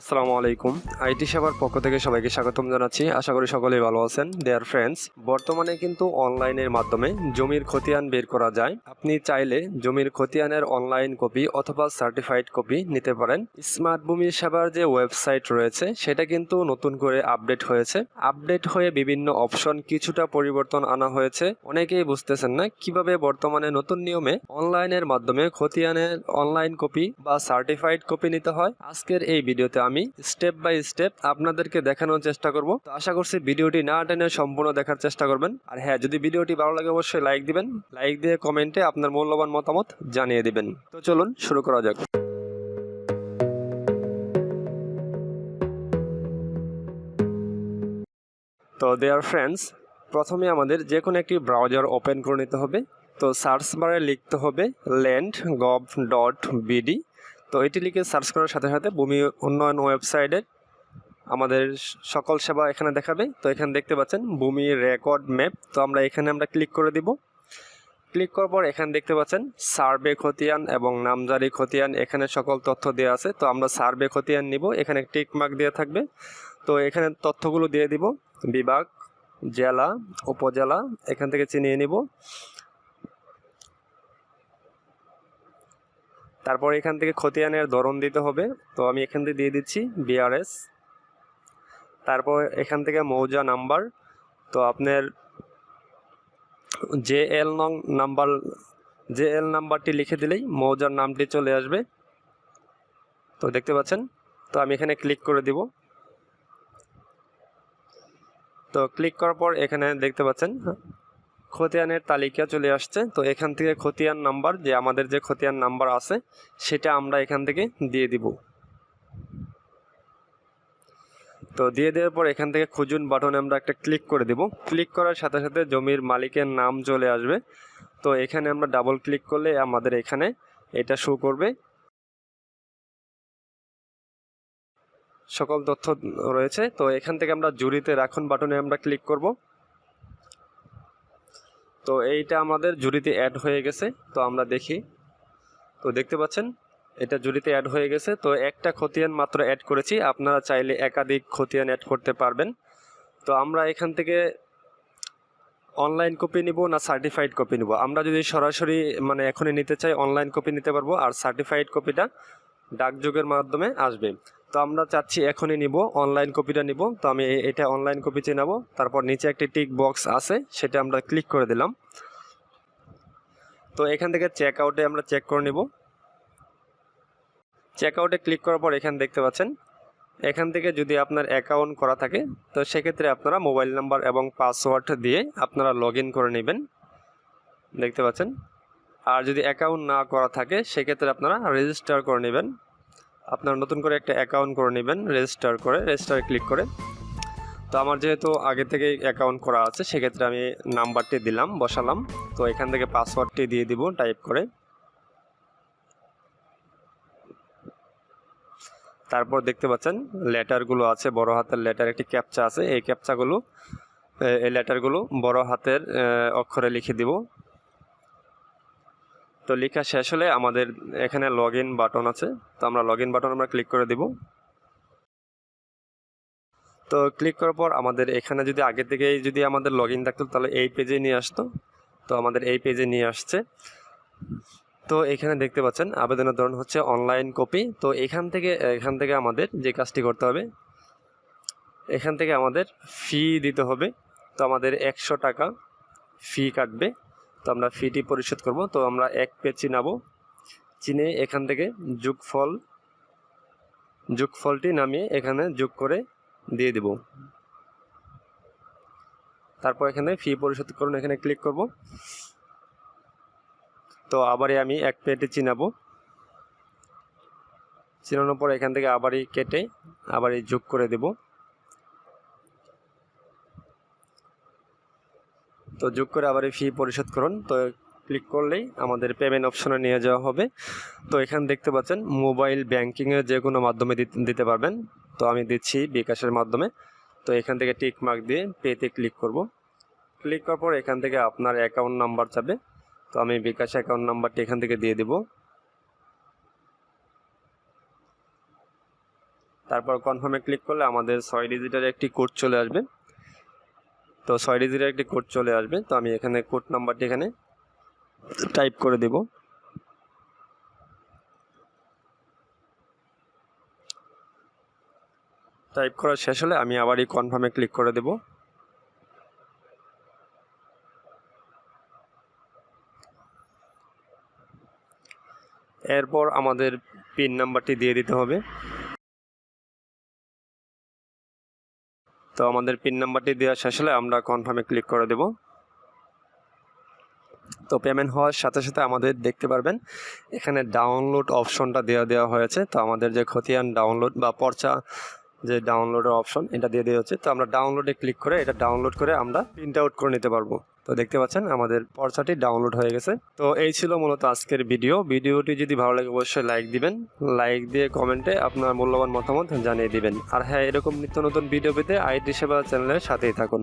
আসসালামু আলাইকুম। আইটি সেবার পক্ষ থেকে সবাইকে স্বাগতম জানাচ্ছি। আশা করি সকলেই ভালো আছেন। দেয়ার ফ্রেন্ডস বর্তমানে কিন্তু অনলাইনের মাধ্যমে জমির খতিয়ান বের করা যায়। আপনি চাইলে জমির খতিয়ানের অনলাইন কপি অথবা সার্টিফাইড কপি নিতে পারেন। স্মার্ট ভূমি সেবার যে ওয়েবসাইট রয়েছে, সেটা কিন্তু নতুন করে আপডেট হয়েছে। আপডেট হয়ে বিভিন্ন অপশন কিছুটা পরিবর্তন আনা হয়েছে। অনেকেই বুঝতেছেন না কীভাবে বর্তমানে নতুন নিয়মে অনলাইনের মাধ্যমে খতিয়ানের অনলাইন কপি বা সার্টিফাইড কপি নিতে হয়। আজকের এই ভিডিওতে আমি স্টেপ বাই স্টেপ আপনাদেরকে দেখানোর চেষ্টা করব। তো আশা করছি ভিডিওটি না টেনে সম্পূর্ণ দেখার চেষ্টা করবেন। আর হ্যাঁ যদি ভিডিওটি ভালো লাগে অবশ্যই লাইক দিবেন। লাইক দিয়ে কমেন্টে আপনার মূল্যবান মতামত জানিয়ে দিবেন। তো চলুন শুরু করা যাক। তো দেয়ার ফ্রেন্ডস প্রথমে আমাদের যে কোনো একটি ব্রাউজার ওপেন করে নিতে হবে। তো সার্চ বারে লিখতে হবে ল্যান্ড গভ ডট বিডি তো এটি লিখে সার্চ করার সাথে সাথে ভূমি উন্নয়ন ওয়েবসাইটের আমাদের সকল সেবা এখানে দেখাবে। তো এখানে দেখতে পাচ্ছেন ভূমি রেকর্ড ম্যাপ তো আমরা এখানে আমরা ক্লিক করে দিব। ক্লিক করার পর এখানে দেখতে পাচ্ছেন সার্ভে খতিয়ান এবং নামজারি খতিয়ান এখানে সকল তথ্য দেওয়া আছে। তো আমরা সার্ভে খতিয়ান নিব। এখানে টিক মার্ক দেওয়া থাকবে। তো এখানে তথ্যগুলো দিয়ে দিব। বিভাগ, জেলা, উপজেলা এখান থেকে চিনিয়ে নিব। তারপর এখান থেকে খতিয়ানের ধরন দিতে হবে। তো আমি এখান থেকে দিয়ে দিচ্ছি বিআরএস তারপর এখান থেকে মৌজা নাম্বার। তো আপনার জে এল নং নাম্বার জে এল নাম্বারটি লিখে দিলেই মৌজার নামটি চলে আসবে। তো দেখতে পাচ্ছেন? তো আমি এখানে ক্লিক করে দিব। তো ক্লিক করার পর এখানে দেখতে পাচ্ছেন খতিয়ানের তালিকা চলে আসছে। তো এখান থেকে খতিয়ান নাম্বার, যে আমাদের যে খতিয়ান নাম্বার আছে, সেটা আমরা এখান থেকে দিয়ে দিব। তো দিয়ে দেওয়ার পর এখান থেকে খুঁজুন বাটনে আমরা একটা ক্লিক করে দিব। ক্লিক করার সাথে সাথে জমির মালিকের নাম চলে আসবে। তো এখানে আমরা ডাবল ক্লিক করলে আমাদের এখানে এটা শো করবে। সকল তথ্য রয়েছে। তো এখান থেকে আমরা জুড়িতে রাখুন বাটনে আমরা ক্লিক করব। তো এইটা আমাদের জুড়িতে অ্যাড হয়ে গেছে, তো আমরা দেখি। তো দেখতে পাচ্ছেন, এটা জুড়িতে অ্যাড হয়ে গেছে, তো একটা খতিয়ান মাত্র অ্যাড করেছি, আপনারা চাইলে একাধিক খতিয়ান অ্যাড করতে পারবেন। তো আমরা এখান থেকে অনলাইন কপি নিব না সার্টিফাইড কপি নিব? আমরা যদি সরাসরি মানে এখনই নিতে চাই অনলাইন কপি নিতে পারব, আর সার্টিফাইড কপিটা ডাকযোগের মাধ্যমে আসবে। তো আমরা চাচ্ছি এখনই নিব অনলাইন কপিটা নিব। তো আমি এটা অনলাইন কপি চেনাবো তারপর নিচে একটি টিক বক্স আছে, সেটা আমরা ক্লিক করে দিলাম। তো এখান থেকে চেক আউটে আমরা চেক করে নিব। চেক আউটে ক্লিক করার পর এখানে দেখতে পাচ্ছেন, এখান থেকে যদি আপনার অ্যাকাউন্ট করা থাকে, তো সেক্ষেত্রে আপনারা মোবাইল নাম্বার এবং পাসওয়ার্ড দিয়ে আপনারা লগ করে নেবেন। দেখতে পাচ্ছেন? আর যদি অ্যাকাউন্ট না করা থাকে, সেক্ষেত্রে আপনারা রেজিস্টার করে নেবেন। আপনারা নতুন করে একটা অ্যাকাউন্ট করে নেবেন রেজিস্টার করে রেজিস্টারে ক্লিক করে। তো আমার যেহেতু আগে থেকে অ্যাকাউন্ট করা আছে, সেক্ষেত্রে আমি নাম্বারটি দিলাম, বসালাম। তো এখান থেকে পাসওয়ার্ডটি দিয়ে দিব টাইপ করে। তারপর দেখতে পাচ্ছেন লেটারগুলো আছে, বড় হাতের লেটার একটি ক্যাপচা আছে। এই ক্যাপচাগুলো এই লেটারগুলো বড় হাতের অক্ষরে লিখে দিব। তো লেখা শেষ হলে আমাদের এখানে লগ ইন বাটন আছে। তো আমরা লগ ইন বাটন আমরা ক্লিক করে দিব। তো ক্লিক করার পর আমাদের এখানে যদি আগে থেকেই যদি আমাদের লগ ইন থাকতো, তাহলে এই পেজে নিয়ে আসতো। তো আমাদের এই পেজে নিয়ে আসছে। তো এখানে দেখতে পাচ্ছেন, আবেদনের ধরন হচ্ছে অনলাইন কপি তো এখান থেকে এখান থেকে আমাদের যে কাজটি করতে হবে, এখান থেকে আমাদের ফি দিতে হবে। তো আমাদের একশো টাকা ফি কাটবে। তো আমরা ফিটি পরিশোধ করব। তো আমরা এক পেজ চিনাবো। চিনে এখান থেকে যোগফল, যোগফলটি নামিয়ে এখানে যোগ করে দিয়ে দেব। তারপর এখানে ফি পরিশোধ করুন, এখানে ক্লিক করব। তো আবারই আমি এক পেটে চিনাবো। চিনানোর পর এখান থেকে আবারই কেটে আবারই যোগ করে দেব। তো যোগ করে আবার ফি পরিশোধ করুন। তো ক্লিক করলেই আমাদের পেমেন্ট অপশনে নিয়ে যাওয়া হবে। তো এখানে দেখতে পাচ্ছেন মোবাইল ব্যাঙ্কিংয়ের যে কোনো মাধ্যমে দিতে- দিতে পারবেন। তো আমি দিচ্ছি বিকাশের মাধ্যমে। তো এখান থেকে টিক মার্ক দিয়ে পেতে ক্লিক করব। ক্লিক করার পর এখান থেকে আপনার অ্যাকাউন্ট নাম্বার চাবে। তো আমি বিকাশ অ্যাকাউন্ট নাম্বারটি এখান থেকে দিয়ে দেব। তারপর কনফার্মে ক্লিক করলে আমাদের ছয় ডিজিটের একটি কোড চলে আসবে। তো ছয় ডিজিটের একটি কোড চলে আসবে, তো আমি এখানে কোড নাম্বারটি এখানে টাইপ করে দেব। টাইপ করা শেষ হলে আমি আবার এই কনফার্মে ক্লিক করে দেব। এরপর আমাদের পিন নাম্বারটি দিয়ে দিতে হবে। তো আমাদের পিন নাম্বারটি দেওয়া শেষ হলে আমরা কনফার্মে ক্লিক করে দেব। তো পেমেন্ট হওয়ার সাথে সাথে আমাদের দেখতে পারবেন, এখানে ডাউনলোড অপশনটা দেওয়া দেওয়া হয়েছে। তো আমাদের যে খতিয়ান ডাউনলোড বা পর্চা যে ডাউনলোডের অপশন এটা দিয়ে দেওয়া হচ্ছে। তো আমরা ডাউনলোডে ক্লিক করে এটা ডাউনলোড করে আমরা প্রিন্ট আউট করে নিতে পারব। তো দেখতে পাচ্ছেন, আমাদের পর্চাটি ডাউনলোড হয়ে গেছে। তো এই ছিল মূলত আজকের ভিডিও। ভিডিওটি যদি ভালো লাগে, অবশ্যই লাইক দিবেন। লাইক দিয়ে কমেন্টে আপনার মূল্যবান মতামত জানিয়ে দিবেন। আর হ্যাঁ এরকম নিত্য নতুন ভিডিও পেতে আইটি সেবা চ্যানেলের সাথেই থাকুন।